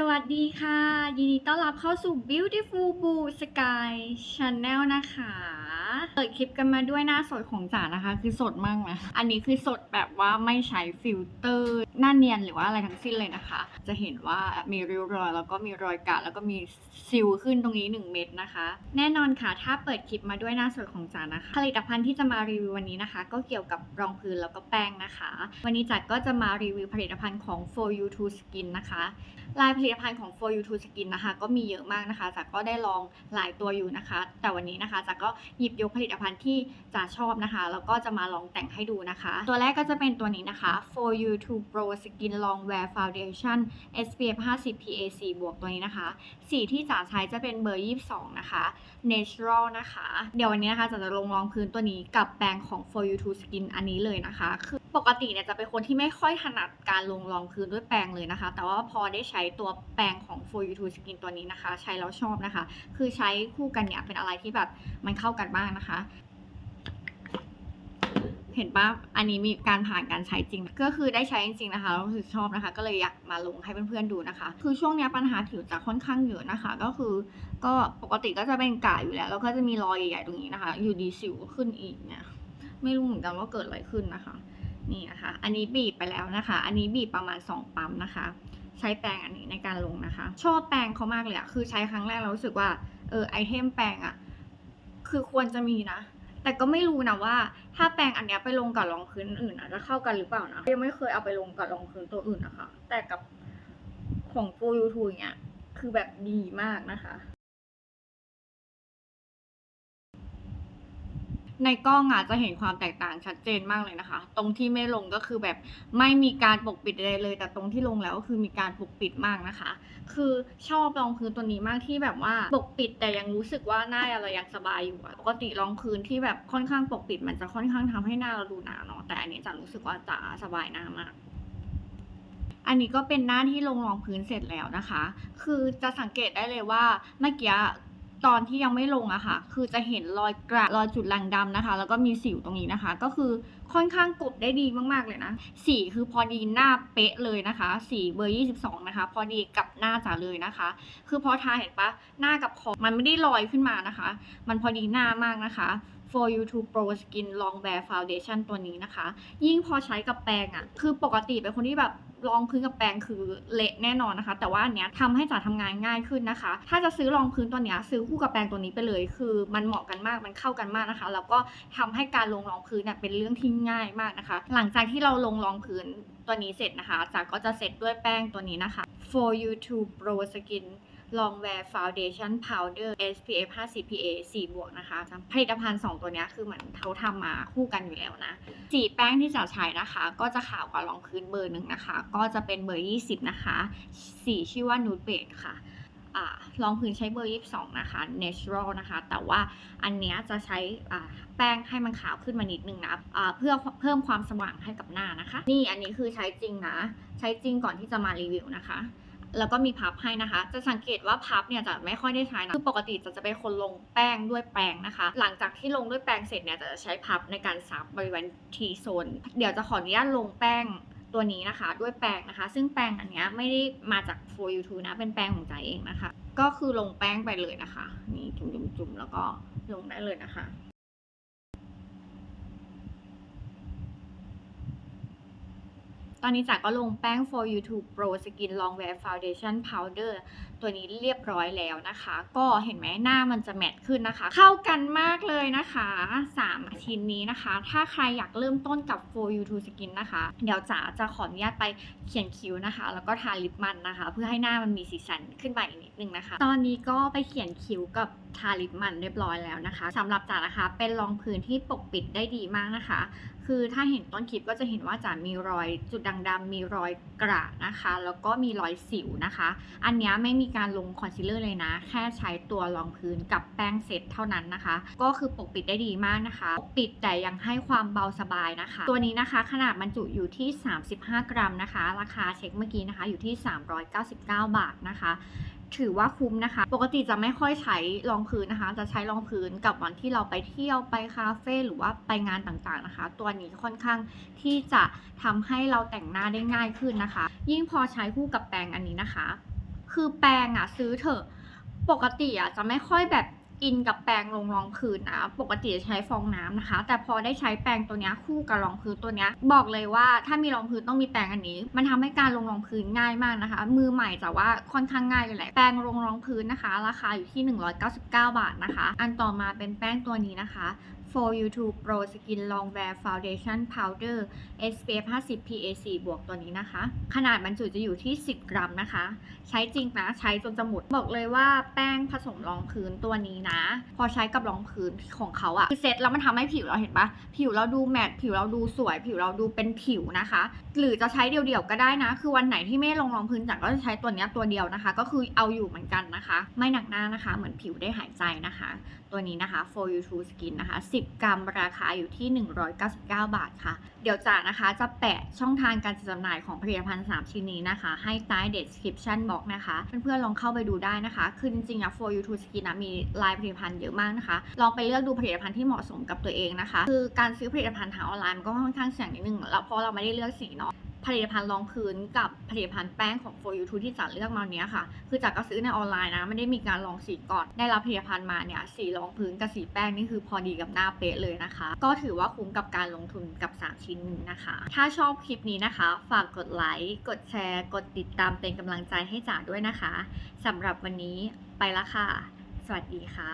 สวัสดีค่ะ ยินดีต้อนรับเข้าสู่ Beautiful Blue Sky Channel นะคะ เปิดคลิปกันมาด้วยหน้าสดของจ๋านะคะ คือสดมากนะ อันนี้คือสดแบบว่าไม่ใช้ฟิลเตอร์ หน้าเนียนหรือว่าอะไรทั้งสิ้นเลยนะคะ จะเห็นว่ามีริ้วรอยแล้วก็มีรอยกะแล้วก็มีซิวขึ้นตรงนี้ 1 เม็ดนะคะ แน่นอนค่ะ ถ้าเปิดคลิปมาด้วยหน้าสดของจ๋านะคะ ผลิตภัณฑ์ที่จะมารีวิววันนี้นะคะ ก็เกี่ยวกับรองพื้นแล้วก็แป้งนะคะ วันนี้จ๋าก็จะมารีวิวผลิตภัณฑ์ของ For You to Skin นะคะ ลายผลิตตภัณฑ์ของ For You to Skin นะคะ ก็มีเยอะมากนะคะจากก็ได้ลองหลายตัวอยู่นะคะ แต่วันนี้นะคะจากก็หยิบยกผลิตภัณฑ์ที่จะชอบนะคะแล้วก็จะมาลองแต่งให้ดูนะคะ ตัวแรกก็จะเป็นตัวนี้นะคะ For You to Pro Skin Long Wear Foundation SPF 50 PA4 บวกตัวนี้นะคะ สีที่จ๋าใช้จะเป็นเบอร์ 22 นะคะ Natural นะคะ เดี๋ยววันนี้นะคะจะจะลงรองพื้นตัวนี้กับแปรงของ For You to Skin อันนี้เลยนะคะคือ ปกติเนี่ยจะเป็นคนที่ไม่ค่อยถนัดการลงรองพื้นด้วยแปรงเลยนะคะ แต่ว่าพอได้ใช้ตัวแปรงของ For You to Skin ตัวนี้นะคะ ใช้แล้วชอบนะคะ คือใช้คู่กันเนี่ยเป็นอะไรที่แบบมันเข้ากันมากนะคะ เห็นปะอันนี้มีการผ่านการใช้จริง ก็คือได้ใช้จริงๆนะคะรู้สึกชอบนะคะ ก็เลยอยากมาลงให้เพื่อนๆดูนะคะ คือช่วงเนี้ยปัญหาผิวจะค่อนข้างเยอะนะคะ ก็คือ ก็ปกติก็จะเป็นกระอยู่แล้วแล้วก็จะมีรอยใหญ่ๆตรงนี้นะคะ อยู่ดีสิวขึ้นอีกเนี่ยไม่รู้เหมือนกันว่าเกิดอะไรขึ้นนะคะ นี่นะคะ อันนี้บีบไปแล้วนะคะ อันนี้บีบประมาณ 2 ปั๊มนะคะ ใช้แปรงอันนี้ในการลงนะคะ ชอบแปรงเขามากเลยอะคือใช้ครั้งแรกเรารู้สึกว่าเออไอเทมแปรงอะคือควรจะมีนะ แต่ก็ไม่รู้นะว่า ถ้าแปรงอันนี้ไปลงกับรองพื้นอื่นอะจะเข้ากันหรือเปล่านะยังไม่เคยเอาไปลงกับรองพื้นตัวอื่นนะคะ แต่กับของฟูยูทูเนี้ยคือแบบดีมากนะคะ ในกล้องอะจะเห็นความแตกต่างชัดเจนมากเลยนะคะ ตรงที่ไม่ลงก็คือแบบไม่มีการปกปิดใดเลย แต่ตรงที่ลงแล้วก็คือมีการปกปิดมากนะคะ คือชอบรองพื้นตัวนี้มากที่แบบว่าปกปิดแต่ยังรู้สึกว่าหน้าเรายังสบายอยู่ปกติรองพื้นที่แบบค่อนข้างปกปิด มันจะค่อนข้างทำให้หน้าเราดูหนาเนาะแต่อันนี้จะรู้สึกว่าจะสบายหน้ามากอันนี้ก็เป็นหน้าที่ลงรองพื้นเสร็จแล้วนะคะ คือจะสังเกตได้เลยว่าเมื่อกี้ ตอนที่ยังไม่ลงอะค่ะ คือจะเห็นรอยกระรอยจุดด่างดำนะคะ แล้วก็มีสิวตรงนี้นะคะ ก็คือค่อนข้างกบได้ดีมากๆเลยนะ สีคือพอดีหน้าเป๊ะเลยนะคะ สีเบอร์ 22 นะคะ พอดีกับหน้าจ๋าเลยนะคะ คือพอทาเห็นปะหน้ากับคอมันไม่ได้ลอยขึ้นมานะคะ มันพอดีหน้ามากนะคะ For You to Pro Skin Long Wear Foundation ตัวนี้นะคะ ยิ่งพอใช้กับแปรงอะคือปกติเป็นคนที่แบบ รองพื้นกับแปรงคือเละแน่นอนนะคะ แต่ว่าอันเนี้ยทำให้จ๋าทำงานง่ายขึ้นนะคะ ถ้าจะซื้อรองพื้นตัวเนี้ยซื้อคู่กับแปรงตัวนี้ไปเลย คือมันเหมาะกันมากมันเข้ากันมากนะคะ แล้วก็ทำให้การลงรองพื้นเนี่ยเป็นเรื่องที่ง่ายมากนะคะ หลังจากที่เราลงรองพื้นตัวนี้เสร็จนะคะจ๋าก็จะเสร็จด้วยแป้งตัวนี้นะคะ For You to Pro Skin Long Wear Foundation Powder SPF 50 PA 4 บวกนะคะผลิตภัณฑ์ 2 ตัวนี้คือเหมือนเขาทำมาคู่กันอยู่แล้วนะ สีแป้งที่จะใช้นะคะ ก็จะขาวกว่ารองพื้นเบอร์หนึ่งนะคะ ก็จะเป็นเบอร์ 20 นะคะ สีชื่อว่า Nude Beige ค่ะรองพื้นใช้เบอร์ 22 นะคะ Natural นะคะ แต่ว่าอันเนี้ยจะใช้แป้งให้มันขาวขึ้นมานิดนึงนะอ่าเพื่อเพิ่มความสว่างให้กับหน้านะคะ นี่อันนี้คือใช้จริงนะ ใช้จริงก่อนที่จะมารีวิวนะคะ แล้วก็มีพับให้นะคะ จะสังเกตว่าพับเนี่ยจะไม่ค่อยได้ใช้นะคือปกติจะจะเป็นคนลงแป้งด้วยแปรงนะคะ หลังจากที่ลงด้วยแปรงเสร็จเนี่ยจะใช้พับในการซับบริเวณทีโซน เดี๋ยวจะขออนุญาตลงแป้งตัวนี้นะคะด้วยแปรงนะคะ ซึ่งแปรงอันนี้ไม่ได้มาจาก for you to นะ เป็นแปรงของใจเองนะคะ ก็คือลงแป้งไปเลยนะคะ นี่จุ่มๆๆแล้วก็ลงได้เลยนะคะ ตอนนี้จ๋าก็ลงแป้ง for you to pro skin long wear foundation powder ตัวนี้เรียบร้อยแล้วนะคะ ก็เห็นไหมหน้ามันจะแมทขึ้นนะคะ เข้ากันมากเลยนะคะ3ชิ้นนี้นะคะ ถ้าใครอยากเริ่มต้นกับ for you to skin นะคะ เดี๋ยวจ๋าจะขออนุญาตไปเขียนคิ้วนะคะ แล้วก็ทาลิปมันนะคะ เพื่อให้หน้ามันมีสีสันขึ้นมาอีกนิดนึงนะคะ ตอนนี้ก็ไปเขียนคิ้วกับทาลิปมันเรียบร้อยแล้วนะคะสำหรับจ๋านะคะเป็นรองพื้นที่ปกปิดได้ดีมากนะคะ คือถ้าเห็นต้นคลิปก็จะเห็นว่าจ๋ามีรอยจุดด่างดำมีรอยกระนะคะ แล้วก็มีรอยสิวนะคะ อันนี้ไม่มีการลงคอนซีลเลอร์เลยนะ แค่ใช้ตัวรองพื้นกับแป้งเซตเท่านั้นนะคะ ก็คือปกปิดได้ดีมากนะคะ ปกปิดแต่ยังให้ความเบาสบายนะคะ ตัวนี้นะคะขนาดบรรจุอยู่ที่ 35 กรัมนะคะ ราคาเช็คเมื่อกี้นะคะอยู่ที่ 399 บาทนะคะ ถือว่าคุ้มนะคะ ปกติจะไม่ค่อยใช้รองพื้นนะคะ จะใช้รองพื้นกับวันที่เราไปเที่ยวไปคาเฟ่หรือว่าไปงานต่างๆนะคะ ตัวนี้ค่อนข้างที่จะทำให้เราแต่งหน้าได้ง่ายขึ้นนะคะ ยิ่งพอใช้คู่กับแปรงอันนี้นะคะ คืคือแปรงอะซื้อเถอะปกติอะจะไม่ค่อยแบบ อินกับแปรงลงรองพื้นนะปกติจะใช้ฟองน้ำนะคะ แต่พอได้ใช้แปรงตัวนี้คู่กับรองพื้นตัวนี้บอกเลยว่าถ้ามีรองพื้นต้องมีแปรงอันนี้ มันทำให้การลงรองพื้นง่ายมากนะคะ มือใหม่แต่ว่าค่อนข้างง่ายเลยแหละแปรงลงรองพื้นนะคะ ราคาอยู่ที่ 199 บาทนะคะ อันต่อมาเป็นแป้งตัวนี้นะคะ For You To Pro Skin Long Wear Foundation Powder SPF 50 PA4 บวกตัวนี้นะคะ ขนาดบรรจุจะอยู่ที่ 10 กรัมนะคะ ใช้จริงนะ ใช้จนจะหมด บอกเลยว่าแป้งผสมรองพื้นตัวนี้นะ พอใช้กับรองพื้นของเขาอะคือเซ็ตแล้วมันทำให้ผิวเราเห็นปะผิวเราดูแมตต์ผิวเราดูสวย ผิวเราดูเป็นผิวนะคะ หรือจะใช้เดี่ยวๆก็ได้นะ คือวันไหนที่ไม่ลงรองพื้นจัดก็จะใช้ตัวนี้ตัวเดียวนะคะ ก็คือเอาอยู่เหมือนกันนะคะ ไม่หนักหน้านะคะ เหมือนผิวได้หายใจนะคะ ตัวนี้นะคะ For You To Skin นะคะ 10 กรัมราคาอยู่ที่ 199 บาทค่ะ เดี๋ยวจ่านะคะจะแปะช่องทางการจัดจำหน่ายของผลิตภัณฑ์ 3 ชิ้นนี้นะคะ ให้ใต้ description box นะคะ เพื่อนๆลองเข้าไปดูได้นะคะ คือจริงๆอะ For You To Skin นะมีลายผลิตภัณฑ์เยอะมากนะคะ ลองไปเลือกดูผลิตภัณฑ์ที่เหมาะสมกับตัวเองนะคะ คือการซื้อผลิตภัณฑ์ทางออนไลน์มันก็ค่อนข้างเสี่ยงนิดนึงแล้วเพราะเราไม่ได้เลือกสีเนาะ ผลิตภัณฑ์รองพื้นกับผลิตภัณฑ์แป้งของ For You ที่จัดเลือกมาเนี้ยค่ะ คือจากก็ซื้อในออนไลน์นะไม่ได้มีการลองสีก่อน ได้รับผลิตภัณฑ์มาเนี่ยสีรองพื้นกับสีแป้งนี่คือพอดีกับหน้าเป๊ะเลยนะคะ ก็ถือว่าคุ้มกับการลงทุนกับ 3 ชิ้นนี้นะคะ ถ้าชอบคลิปนี้นะคะ ฝากกดไลค์กดแชร์ กดติดตามเป็นกำลังใจให้จ๋าด้วยนะคะสำหรับวันนี้ไปละค่ะ สวัสดีค่ะ